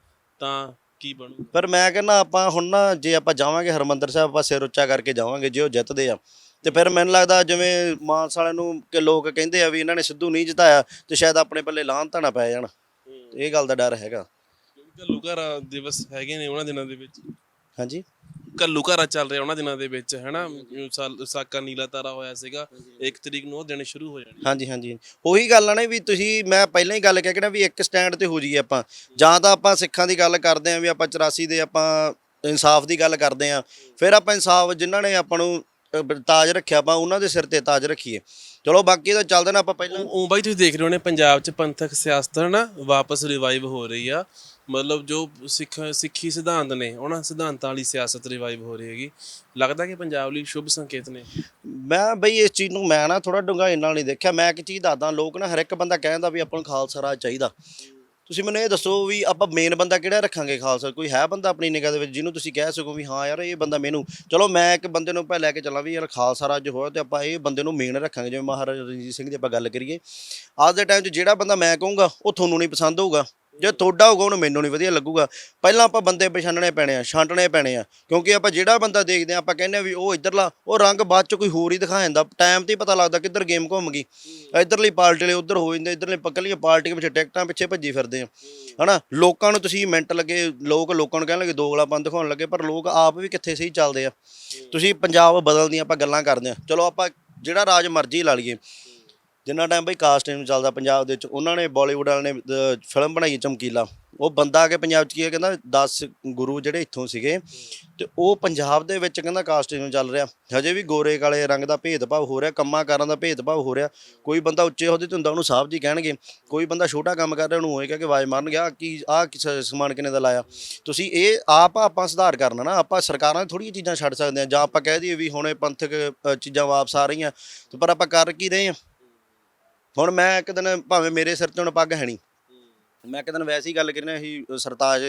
ਤਾਂ ਕੀ ਬਣੂ ਪਰ ਮੈਂ ਕਹਿੰਦਾ ਆਪਾਂ ਹੁਣ ਨਾ ਜੇ ਆਪਾਂ ਜਾਵਾਂਗੇ ਹਰਮੰਦਰ ਸਾਹਿਬ ਆਪਾਂ ਸਿਰ ਉੱਚਾ ਕਰਕੇ ਜਾਵਾਂਗੇ ਜੇ ਉਹ ਜਿੱਤਦੇ ਆ। ਤੇ ਫਿਰ ਮੈਨੂੰ ਲੱਗਦਾ ਜਿਵੇਂ ਮਾਨਸ ਵਾਲਿਆਂ ਨੂੰ ਕਿ ਲੋਕ ਕਹਿੰਦੇ ਆ ਵੀ ਇਹਨਾਂ ਨੇ ਸਿੱਧੂ ਨਹੀਂ ਜਿਤਾਇਆ ਤੇ ਸ਼ਾਇਦ ਆਪਣੇ ਪੱਲੇ ਲਾਹਨ ਤਾਂ ਨਾ ਪੈ ਜਾਣ। ਇਹ ਗੱਲ ਦਾ ਡਰ ਹੈਗਾ। ਕੱਲੂ ਘਰਾ ਦਿਵਸ ਹੈਗੇ ਨੇ ਉਹਨਾਂ ਦਿਨਾਂ ਦੇ ਵਿੱਚ। ਹਾਂਜੀ। ਕੱਲੂ ਘਰਾ ਚੱਲ ਰਿਹਾ ਉਹਨਾਂ ਦਿਨਾਂ ਦੇ ਵਿੱਚ ਹੈਨਾ? ਸਾਲ- ਸਾਕਾ ਨੀਲਾ ਤਾਰਾ ਹੋਇਆ ਸੀਗਾ। ਇੱਕ ਤਰੀਕ ਨੂੰ ਉਹ ਦਿਨ ਸ਼ੁਰੂ ਹੋ ਜਾਣੇ। ਹਾਂਜੀ ਹਾਂਜੀ। ਉਹੀ ਗੱਲ ਆ ਨਾ ਵੀ ਤੁਸੀਂ ਮੈਂ ਪਹਿਲਾਂ ਹੀ ਗੱਲ ਕਹਿ ਕੇ ਨਾ ਵੀ ਇੱਕ ਸਟੈਂਡ ਤੇ ਹੋ ਜਾਈਏ ਆਪਾਂ। ਜਾਂ ਤਾਂ ਆਪਾਂ ਸਿੱਖਾਂ ਦੀ ਗੱਲ ਕਰਦੇ ਆਂ ਵੀ ਆਪਾਂ 84 ਦੇ ਆਪਾਂ ਇਨਸਾਫ ਦੀ ਗੱਲ ਕਰਦੇ ਆਂ। ਫਿਰ ਆਪਾਂ ਇਨਸਾਫ ਜਿਨ੍ਹਾਂ ਨੇ ਆਪਾਂ ਨੂੰ ਬ- ਤਾਜ ਰੱਖਿਆ ਆਪਾਂ ਉਹਨਾਂ ਦੇ ਸਿਰ ਤੇ ਤਾਜ ਰੱਖੀਏ। ਚਲੋ ਬਾਕੀ ਤਾਂ ਚੱਲਦੇ ਨਾ ਆਪਾਂ ਪਹਿਲਾਂ ਉਹ ਬਾਈ ਤੁਸੀਂ ਦੇਖ ਰਹੇ ਹੋ ਨੇ ਪੰਜਾਬ 'ਚ ਪੰਥਕ ਸਿਆਸਤ ਨਾ ਵਾਪਸ ਰਿਵਾਈਵ ਹੋ ਰਹੀ ਆ। ਮਤਲਬ ਜੋ ਸਿੱਖ, ਸਿੱਖੀ ਸਿਧਾਂਤ ਨੇ, ਉਹਨਾਂ ਸਿਧਾਂਤਾਂ ਵਾਲੀ ਸਿਆਸਤ ਰਿਵਾਈਵ ਹੋ ਰਹੀ ਹੈਗੀ। ਲੱਗਦਾ ਕਿ ਪੰਜਾਬ ਲਈ ਸ਼ੁਭ ਸੰਕੇਤ ਨੇ? ਮੈਂ ਬਈ ਇਸ ਚੀਜ਼ ਨੂੰ ਮੈਂ ਨਾ ਥੋੜਾ ਡੂੰਘਾਈ ਨਾਲ ਨਹੀਂ ਦੇਖਿਆ। ਮੈਂ ਇੱਕ ਚੀਜ਼ ਦੱਸਦਾ, ਲੋਕ ਨਾ ਹਰ ਇੱਕ ਬੰਦਾ ਕਹਿੰਦਾ ਵੀ ਆਪਾਂ ਨੂੰ ਖਾਲਸਾ ਰਾਜ ਚਾਹੀਦਾ। ਤੁਸੀਂ ਮੈਨੂੰ ਇਹ ਦੱਸੋ ਵੀ ਆਪਾਂ ਮੇਨ ਬੰਦਾ ਕਿਹੜਾ ਰੱਖਾਂਗੇ ਖਾਲਸਾ? ਕੋਈ ਹੈ ਬੰਦਾ ਆਪਣੀ ਨਿਗਾਹ ਦੇ ਵਿੱਚ ਜਿਹਨੂੰ ਤੁਸੀਂ ਕਹਿ ਸਕੋ ਵੀ ਹਾਂ ਯਾਰ ਇਹ ਬੰਦਾ ਮੈਨੂੰ, ਚਲੋ ਮੈਂ ਇੱਕ ਬੰਦੇ ਨੂੰ ਆਪਾਂ ਲੈ ਕੇ ਚੱਲਾਂ ਵੀ ਯਾਰ ਖਾਲਸਾ ਰਾਜ ਹੋਇਆ ਤੇ ਆਪਾਂ ਇਹ ਬੰਦੇ ਨੂੰ ਮੇਨ ਰੱਖਾਂਗੇ, ਜਿਵੇਂ ਮਹਾਰਾਜਾ ਰਣਜੀਤ ਸਿੰਘ ਦੀ ਆਪਾਂ ਗੱਲ ਕਰੀਏ। ਅੱਜ ਦੇ ਟਾਈਮ 'ਚ ਜਿਹੜਾ ਬੰਦਾ ਮੈਂ ਕਹੂੰਗਾ, ਉਹ ਤੁਹਾਨੂੰ ਨਹੀਂ ਪਸੰਦ ਹੋਊਗਾ। ਜੇ ਤੁਹਾਡਾ ਹੋਊਗਾ, ਉਹਨੂੰ ਮੈਨੂੰ ਨਹੀਂ ਵਧੀਆ ਲੱਗੂਗਾ। ਪਹਿਲਾਂ ਆਪਾਂ ਬੰਦੇ ਪਛਾਣਨੇ ਪੈਣੇ ਆ, ਛਾਂਟਣੇ ਪੈਣੇ ਆ। ਕਿਉਂਕਿ ਆਪਾਂ ਜਿਹੜਾ ਬੰਦਾ ਦੇਖਦੇ ਆ, ਆਪਾਂ ਕਹਿੰਦੇ ਆ ਵੀ ਉਹ ਇੱਧਰਲਾ, ਉਹ ਰੰਗ ਬਾਅਦ ਚ ਕੋਈ ਹੋਰ ਹੀ ਦਿਖਾ ਜਾਂਦਾ ਟਾਈਮ ਤੇ ਹੀ ਪਤਾ ਲੱਗਦਾ ਕਿੱਧਰ ਗੇਮ ਘੁੰਮ ਗਈ। ਇੱਧਰਲੀ ਪਾਰਟੀ ਲਈ ਉੱਧਰ ਹੋ ਜਾਂਦੇ, ਇੱਧਰਲੇ ਪੱਕਲੀਆਂ ਪਾਰਟੀਆਂ ਪਿੱਛੇ, ਟਿਕਟਾਂ ਪਿੱਛੇ ਭੱਜੀ ਫਿਰਦੇ ਆ। ਹਨਾ? ਲੋਕਾਂ ਨੂੰ ਤੁਸੀਂ ਮਿੰਟ ਲੱਗੇ, ਲੋਕ ਲੋਕਾਂ ਨੂੰ ਕਹਿਣ ਲੱਗੇ ਦੋਗਲਾਪਨ ਦਿਖਾਉਣ ਲੱਗੇ, ਪਰ ਲੋਕ ਆਪ ਵੀ ਕਿੱਥੇ ਸਹੀ ਚੱਲਦੇ ਆ। ਤੁਸੀਂ ਪੰਜਾਬ ਬਦਲਦੀਆਂ ਆਪਾਂ ਗੱਲਾਂ ਕਰਦੇ ਆ। ਚਲੋ ਆਪਾਂ ਜਿਹੜਾ ਰਾਜ ਮਰਜ਼ੀ ਲਾ ਲਈਏ। ਜਿੰਨਾ ਟਾਈਮ ਬਈ ਕਾਸਟਿੰਗ ਚੱਲਦਾ ਪੰਜਾਬ ਦੇ ਵਿੱਚ ਉਹਨਾਂ ਨੇ ਬਾਲੀਵੁੱਡ ਵਾਲਿਆਂ ਨੇ ਅਹ, ਫਿਲਮ ਬਣਾਈ ਚਮਕੀਲਾ। ਉਹ ਬੰਦਾ ਆ ਕੇ ਪੰਜਾਬ 'ਚ ਕੀ ਹੈ ਕਹਿੰਦਾ 10 ਗੁਰੂ ਜਿਹੜੇ ਇੱਥੋਂ ਸੀਗੇ ਤੇ ਉਹ ਪੰਜਾਬ ਦੇ ਵਿੱਚ ਕਹਿੰਦਾ ਕਾਸਟਿੰਗ ਚੱਲ ਰਿਹਾ। ਹਜੇ ਵੀ ਗੋਰੇ ਕਾਲੇ ਰੰਗ ਦਾ ਭੇਦਭਾਵ ਹੋ ਰਿਹਾ ਕੰਮਾਂ ਕਾਰਾਂ ਦਾ ਭੇਦਭਾਵ ਹੋ ਰਿਹਾ। ਕੋਈ ਬੰਦਾ ਉੱਚੇ ਅਹੁਦੇ ਤੇ ਹੁੰਦਾ ਉਹਨੂੰ ਸਾਹਿਬ ਜੀ ਕਹਿਣਗੇ। ਕੋਈ ਬੰਦਾ ਛੋਟਾ ਕੰਮ ਕਰ ਰਿਹਾ ਉਹਨੂੰ ਹੋਏਗਾ ਕਿ ਆਵਾਜ਼ ਮਾਰਨਗੇ ਗਿਆ ਕੀ ਆਹ ਕਿਸ ਸਮਾਨ ਕਿਨੇ ਦਾ ਲਾਇਆ? ਤੁਸੀਂ ਇਹ ਆਪ ਆਪਾਂ ਸੁਧਾਰ ਕਰਨਾ ਨਾ। ਆਪਾਂ ਸਰਕਾਰਾਂ ਥੋੜ੍ਹੀਆਂ ਚੀਜ਼ਾਂ ਛੱਡ ਸਕਦੇ ਹਾਂ। ਜਾਂ ਆਪਾਂ ਕਹਿ ਦਈਏ ਵੀ ਹੁਣ ਇਹ ਪੰਥਕ ਅ, ਚੀਜ਼ਾਂ ਵਾਪਸ ਆ ਰਹੀਆਂ ਤੇ ਪਰ ਆਪਾਂ ਕਰ ਕੀ ਰਹੇ ਹਾਂ? ਹੁਣ ਮੈਂ ਇੱਕ ਦਿਨ ਭਾਵੇਂ ਮੇਰੇ ਸਿਰ ਤੇ ਹੁਣ ਪੱਗ ਹੈ ਨਹੀਂ ਮੈਂ ਇੱਕ ਦਿਨ ਵੈਸੇ ਹੀ ਗੱਲ ਕਰੀ ਨਾ ਅਸੀਂ ਸਰਤਾਜ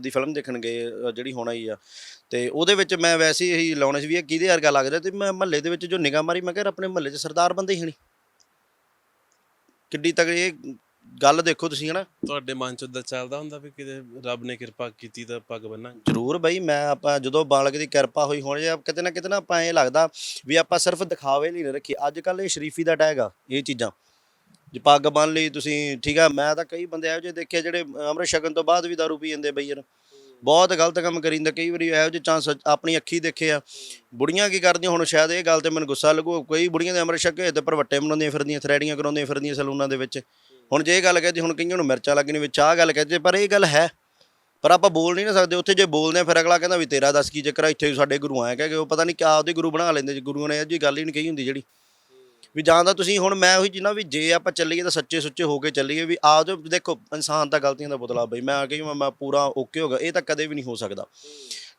ਦੀ ਫਿਲਮ ਦੇਖਣ ਗਏ ਜਿਹੜੀ ਹੁਣ ਆਈ ਆ। ਤੇ ਉਹਦੇ ਵਿੱਚ ਮੈਂ ਵੈਸੇ ਹੀ ਲਾਉਣੇ ਸੀ ਵੀ ਇਹ ਕਿਹਦੇ ਵਰਗਾ ਲੱਗਦਾ ਤੇ ਮੈਂ ਮਹੱਲੇ ਦੇ ਵਿੱਚ ਜੋ ਨਿਗਾਹ ਮਾਰੀ ਮੈਂ ਕਿਹਾ ਆਪਣੇ ਮਹੱਲੇ 'ਚ ਸਰਦਾਰ ਬੰਦੇ ਹੀ ਨਹੀਂ ਕਿੱਡੀ ਤੱਕ ਇਹ ਗੱਲ ਦੇਖੋ ਤੁਸੀਂ ਹਨਾ। ਤੁਹਾਡੇ ਮਨ ਚ ਉਦਾਂ ਚੱਲਦਾ ਹੁੰਦਾ ਵੀ ਕਿਤੇ ਰੱਬ ਨੇ ਕਿਰਪਾ ਕੀਤੀ ਤਾਂ ਪੱਗ ਬੰਨਾਂਗੇ ਜ਼ਰੂਰ ਬਈ ਮੈਂ ਆਪਾਂ ਜਦੋਂ ਬਾਲਕ ਦੀ ਕਿਰਪਾ ਹੋਈ ਹੁਣ ਜੇ ਕਿਤੇ ਨਾ ਕਿਤੇ ਨਾ ਆਪਾਂ ਇਹ ਲੱਗਦਾ ਵੀ ਆਪਾਂ ਸਿਰਫ ਦਿਖਾਵੇ ਲਈ ਨਹੀਂ ਰੱਖੀ ਅੱਜ ਕੱਲ ਇਹ ਸ਼ਰੀਫੀ ਦਾ ਟੈਗ ਆ ਇਹ ਚੀਜ਼ਾਂ। ਜੇ ਪੱਗ ਬੰਨ ਲਈ ਤੁਸੀਂ, ਠੀਕ ਆ, ਮੈਂ ਤਾਂ ਕਈ ਬੰਦੇ ਇਹੋ ਜਿਹੇ ਦੇਖੇ ਜਿਹੜੇ ਅੰਮ੍ਰਿਤ ਛਕਣ ਤੋਂ ਬਾਅਦ ਵੀ ਦਾਰੂ ਪੀ ਜਾਂਦੇ ਬਈ ਯਾਰ। ਬਹੁਤ ਗਲਤ ਕੰਮ ਕਰੀਂਦਾ, ਕਈ ਵਾਰੀ ਇਹੋ ਜਿਹੇ ਚਾਂਸ ਆਪਣੀ ਅੱਖੀ ਦੇਖੇ ਆ। ਬੁੜੀਆਂ ਕੀ ਕਰਦੀਆਂ ਹੁਣ, ਸ਼ਾਇਦ ਇਹ ਗੱਲ ਤੇ ਮੈਨੂੰ ਗੁੱਸਾ ਲੱਗੂ, ਕਈ ਬੁੜੀਆਂ ਦੇ ਅੰਮ੍ਰਿਤ ਛਕੇ ਤੇ ਪਰਵੱਟੇ ਬਣਾਉਂਦੀਆਂ ਫਿਰਦੀਆਂ ਥਰੈਡੀਆਂ ਕਰਾਉਂਦੀਆਂ ਫਿਰਦੀਆਂ ਸਲੂਨਾਂ ਦੇ ਵਿੱਚ। ਹੁਣ ਜੇ ਇਹ ਗੱਲ ਕਹਦੀ ਹੁਣ ਕਈਆਂ ਨੂੰ ਮਿਰਚਾਂ ਲੱਗਣੀਆਂ ਵਿੱਚ, ਆਹ ਗੱਲ ਕਹਦੇ ਪਰ ਇਹ ਗੱਲ ਹੈ। ਪਰ ਆਪਾਂ ਬੋਲ ਨਹੀਂ ਨਾ ਸਕਦੇ, ਉੱਥੇ ਜੇ ਬੋਲਦੇ ਆ, ਫਿਰ ਅਗਲਾ ਕਹਿੰਦਾ ਵੀ ਤੇਰਾ ਦੱਸ ਕੀ ਚੱਕਰ ਆ, ਇੱਥੇ ਸਾਡੇ ਗੁਰੂ ਆਏ ਕਿ, ਉਹ ਪਤਾ ਨਹੀਂ ਕਿਆ ਉਹਦੇ ਗੁਰੂ ਬਣਾ ਲੈਂਦੇ, ਜੀ ਗੁਰੂਆਂ ਨੇ ਇਹ ਜੀ ਗੱਲ ਹੀ ਨਹੀਂ ਕਹੀ ਹੁੰਦੀ ਜਿਹੜੀ। ਵੀ ਜਾਂ ਤਾਂ ਤੁਸੀਂ ਹੁਣ ਮੈਂ ਉਹੀ ਜਿੰਨਾ ਵੀ ਜੇ ਆਪਾਂ ਚੱਲੀਏ ਤਾਂ ਸੱਚੇ ਸੁੱਚੇ ਹੋ ਕੇ ਚੱਲੀਏ ਵੀ ਆ ਜਾਓ ਦੇਖੋ ਇਨਸਾਨ ਤਾਂ ਗਲਤੀਆਂ ਦਾ ਬਦਲਾ ਬਈ, ਮੈਂ ਆ ਕੇ ਮੈਂ ਪੂਰਾ ਓਕੇ ਹੋਗਾ ਇਹ ਤਾਂ ਕਦੇ ਵੀ ਨਹੀਂ ਹੋ ਸਕਦਾ।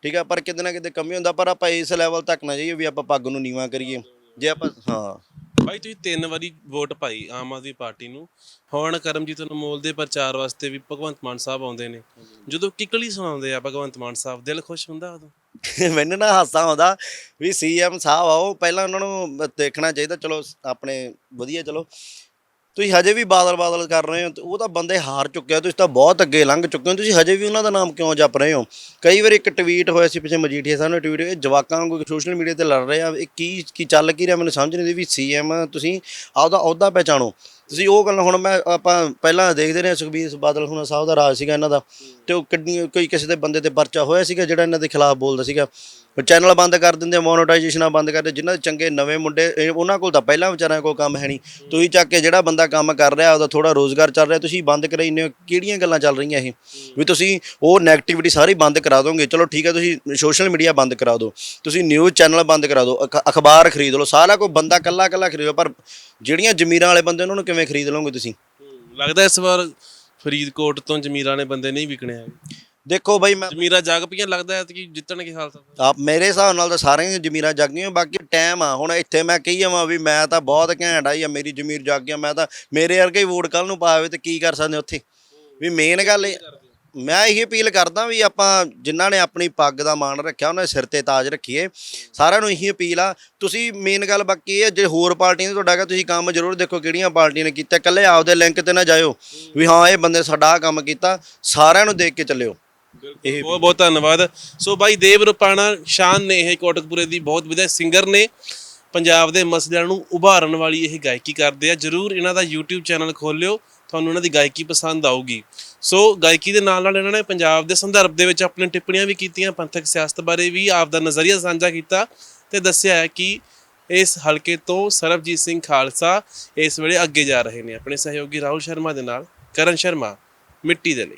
ਠੀਕ ਆ, ਪਰ ਕਿਤੇ ਨਾ ਕਿਤੇ ਕਮੀ ਹੁੰਦਾ, ਪਰ ਆਪਾਂ ਇਸ ਲੈਵਲ ਤੱਕ ਨਾ ਜਾਈਏ ਵੀ ਆਪਾਂ ਪੱਗ ਨੂੰ ਨੀਵਾਂ ਕਰੀਏ। ਜੇ ਆਪਾਂ ਹਾਂ। ਭਾਈ ਤੁਸੀਂ ਤਿੰਨ ਵਾਰੀ ਵੋਟ ਪਾਈ ਆਮ ਆਦਮੀ ਪਾਰਟੀ ਨੂੰ। ਹੁਣ ਕਰਮਜੀਤ ਅਨਮੋਲ ਦੇ ਪ੍ਰਚਾਰ ਵਾਸਤੇ ਵੀ ਭਗਵੰਤ ਮਾਨ ਸਾਹਿਬ ਆਉਂਦੇ ਨੇ। ਜਦੋਂ ਕਿਕਲੀ ਸੁਣਾਉਂਦੇ ਆ ਭਗਵੰਤ ਮਾਨ ਸਾਹਿਬ, ਦਿਲ ਖੁਸ਼ ਹੁੰਦਾ ਉਦੋਂ? [LAUGHS] ਮੈਨੂੰ ਨਾ ਹਾਸਾ ਆਉਂਦਾ ਵੀ ਸੀਐਮ ਸਾਹਿਬ ਆਓ, ਪਹਿਲਾਂ ਉਹਨਾਂ ਨੂੰ ਦੇਖਣਾ ਚਾਹੀਦਾ, ਚਲੋ ਆਪਣੇ ਵਧੀਆ, ਚਲੋ। ਤੁਸੀਂ ਹਜੇ ਵੀ ਬਾਦਲ ਬਾਦਲ ਕਰ ਰਹੇ ਹੋ, ਤੇ ਉਹ ਤਾਂ ਬੰਦੇ ਹਾਰ ਚੁੱਕੇ ਹੋ ਤੁਸੀਂ ਤਾਂ ਬਹੁਤ ਅੱਗੇ ਲੰਘ ਚੁੱਕੇ ਹੋ, ਤੁਸੀਂ ਹਜੇ ਵੀ ਉਹਨਾਂ ਦਾ ਨਾਮ ਕਿਉਂ ਜਪ ਰਹੇ ਹੋ? ਕਈ ਵਾਰ ਇੱਕ ਟਵੀਟ ਹੋਇਆ ਸੀ ਪਿੱਛੇ ਮਜੀਠੀਆ ਸਾਹਿਬ ਨੇ ਟਵੀਟ ਇਹ ਜਵਾਕਾਂ ਵਾਂਗੂ ਸੋਸ਼ਲ ਮੀਡੀਆ ਤੇ ਲੜ ਰਹੇ ਆ, ਇਹ ਕੀ ਕੀ ਚੱਲ ਕੀ ਰਿਹਾ, ਮੈਨੂੰ ਸਮਝ ਨਹੀਂ ਆਉਂਦੀ ਵੀ ਸੀਐਮ ਤੁਸੀਂ ਆਪਦਾ ਅਹੁਦਾ ਪਹਿਚਾਣੋ। ਤੁਸੀਂ ਉਹ ਗੱਲ ਹੁਣ ਮੈਂ, ਆਪਾਂ ਪਹਿਲਾਂ ਦੇਖਦੇ ਰਹੇ ਸੁਖਬੀਰ ਬਾਦਲ ਹੁਣ ਸਾਹਿਬ ਦਾ ਰਾਜ ਸੀਗਾ ਇਹਨਾਂ ਦਾ, ਤੇ ਉਹ ਕਿੰਨੀ, ਕੋਈ ਕਿਸੇ ਦੇ ਬੰਦੇ ਤੇ ਪਰਚਾ ਹੋਇਆ ਸੀਗਾ ਜਿਹੜਾ ਇਹਨਾਂ ਦੇ ਖਿਲਾਫ ਬੋਲਦਾ ਸੀਗਾ? ਚੈਨਲ ਬੰਦ ਕਰ ਦਿੰਦੇ ਮੋਨੋਟਾਈਜੇਸ਼ਨਾਂ ਬੰਦ ਕਰਦੇ ਜਿਨ੍ਹਾਂ ਦੇ ਚੰਗੇ ਨਵੇਂ ਮੁੰਡੇ, ਇਹ- ਉਹਨਾਂ ਕੋਲ ਤਾਂ ਪਹਿਲਾਂ ਵਿਚਾਰਿਆਂ ਕੋਲ ਕੰਮ ਹੈ ਨਹੀਂ। ਤੁਸੀਂ ਚੱਕ ਕੇ ਜਿਹੜਾ ਬੰਦਾ ਕੰਮ ਕਰ ਰਿਹਾ, ਉਹਦਾ ਥੋੜਾ ਰੋਜ਼ਗਾਰ ਚੱਲ ਰਿਹਾ, ਤੁਸੀਂ ਬੰਦ ਕਰਾਈ ਨੇ ਕਿਹੜੀਆਂ ਗੱਲਾਂ ਚੱਲ ਰਹੀਆਂ ਇਹ? ਵੀ ਤੁਸੀਂ ਉਹ ਨੈਗੇਟਿਵਿਟੀ ਸਾਰੀ ਬੰਦ ਕਰਾ ਦੋਗੇ, ਚਲੋ ਠੀਕ ਹੈ, ਤੁਸੀਂ ਸੋਸ਼ਲ ਮੀਡੀਆ ਬੰਦ ਕਰਾ ਦਿਓ, ਤੁਸੀਂ ਨਿਊਜ਼ ਚੈਨਲ ਬੰਦ ਕਰਾ ਦਿਓ, ਅਖ- ਅਖਬਾਰ ਖਰੀਦ ਲਓ, ਸਾਰਾ ਕੋਈ ਬੰਦਾ ਕੱਲਾ ਕੱਲਾ ਖਰੀਦੋ, ਪਰ ਜਿਹੜੀਆਂ ਜ਼ਮੀਰਾਂ ਵਾਲੇ ਬੰਦੇ, ਉਹਨਾਂ ਨੂੰ ਕਿਵੇਂ ਖਰੀਦ ਲਓਗੇ ਤੁਸੀਂ? ਲੱਗਦਾ ਇਸ ਵਾਰ ਫਰੀਦਕੋਟ ਤੋਂ ਜ਼ਮੀਰਾਂ ਨੇ ਬੰਦੇ ਨਹੀਂ ਵਿਕਣੇ ਹੈਗੇ। ਦੇਖੋ ਬਈ ਮੈਂ ਜ਼ਮੀਰਾਂ ਜਾਗ ਪਈਆਂ ਲੱਗਦਾ ਹੈ ਕਿ ਜਿੱਤਣਗੇ ਤੱਕ ਆਪ ਮੇਰੇ ਹਿਸਾਬ ਨਾਲ ਤਾਂ ਸਾਰੀਆਂ ਜ਼ਮੀਰਾਂ ਜਾਗ ਗਈਆਂ ਬਾਕੀ ਟਾਈਮ ਆ। ਹੁਣ ਇੱਥੇ ਮੈਂ ਕਹੀ ਜਾਵਾਂ ਵੀ ਮੈਂ ਤਾਂ ਬਹੁਤ ਘੈਂਟ ਆਈ ਆ ਮੇਰੀ ਜ਼ਮੀਰ ਜਾਗ ਗਿਆ ਮੈਂ ਤਾਂ ਮੇਰੇ ਵਰਗੇ ਹੀ ਵੋਟ ਕੱਲ ਨੂੰ ਪਾਵੇ ਤੇ ਕੀ ਕਰ ਸਕਦੇ ਉੱਥੇ? ਵੀ ਮੇਨ ਗੱਲ ਇਹ ਮੈਂ ਇਹ ਅਪੀਲ ਕਰਦਾ ਵੀ ਆਪਾਂ ਜਿਨ੍ਹਾਂ ਨੇ ਆਪਣੀ ਪੱਗ ਦਾ ਮਾਣ ਰੱਖਿਆ ਉਹਨਾਂ ਦੇ ਸਿਰ ਤੇ ਤਾਜ ਰੱਖੀਏ। ਸਾਰਿਆਂ ਨੂੰ ਇਹੀ ਅਪੀਲ ਆ। ਤੁਸੀਂ ਮੇਨ ਗੱਲ ਬਾਕੀ ਇਹ ਜੇ ਹੋਰ ਪਾਰਟੀਆਂ ਨੇ ਤੁਹਾਡਾ ਹੈਗਾ ਤੁਸੀਂ ਕੰਮ ਜ਼ਰੂਰ ਦੇਖੋ ਕਿਹੜੀਆਂ ਪਾਰਟੀਆਂ ਨੇ ਕੀਤਾ। ਇਕੱਲੇ ਆਪਦੇ ਲਿੰਕ ਤੇ ਨਾ ਜਾਇਓ ਵੀ ਹਾਂ ਇਹ ਬੰਦੇ ਸਾਡਾ ਆਹ ਕੰਮ ਕੀਤਾ। ਸਾਰਿਆਂ ਨੂੰ ਦੇਖ ਕੇ ਚੱਲਿਓ। ਇਹ ਬਹੁਤ ਬਹੁਤ ਧੰਨਵਾਦ। ਸੋ ਬਾਈ ਦੇਵ ਰੁਪਾਣਾ ਸ਼ਾਨ ਨੇ ਇਹ ਕੋਟਕਪੂਰੇ ਦੀ ਬਹੁਤ ਵਧੀਆ ਸਿੰਗਰ ਨੇ। ਪੰਜਾਬ ਦੇ ਮਸਲਿਆਂ ਨੂੰ ਉਭਾਰਨ ਵਾਲੀ ਇਹ ਗਾਇਕੀ ਕਰਦੇ ਆ। ਜਰੂਰ ਇਹਨਾਂ ਦਾ YouTube ਚੈਨਲ ਖੋਲਿਓ, ਤੁਹਾਨੂੰ ਇਹਨਾਂ ਦੀ ਗਾਇਕੀ ਪਸੰਦ ਆਊਗੀ। ਸੋ ਗਾਇਕੀ ਦੇ ਨਾਲ ਨਾਲ ਇਹਨਾਂ ਨੇ ਪੰਜਾਬ ਦੇ ਸੰਦਰਭ ਦੇ ਵਿੱਚ ਆਪਣੀਆਂ ਟਿੱਪਣੀਆਂ ਵੀ ਕੀਤੀਆਂ, ਪੰਥਕ ਸਿਆਸਤ ਬਾਰੇ ਵੀ ਆਪ ਦਾ ਨਜ਼ਰੀਆ ਸਾਂਝਾ ਕੀਤਾ ਤੇ ਦੱਸਿਆ ਹੈ ਕਿ ਇਸ ਹਲਕੇ ਤੋਂ ਸਰਬਜੀਤ ਸਿੰਘ ਖਾਲਸਾ ਇਸ ਵੇਲੇ ਅੱਗੇ ਜਾ ਰਹੇ ਨੇ। ਆਪਣੇ ਸਹਿਯੋਗੀ ਰਾਹੁਲ ਸ਼ਰਮਾ ਦੇ ਨਾਲ, ਕਰਨ ਸ਼ਰਮਾ, ਮਿੱਟੀ ਦੇ ਲਈ।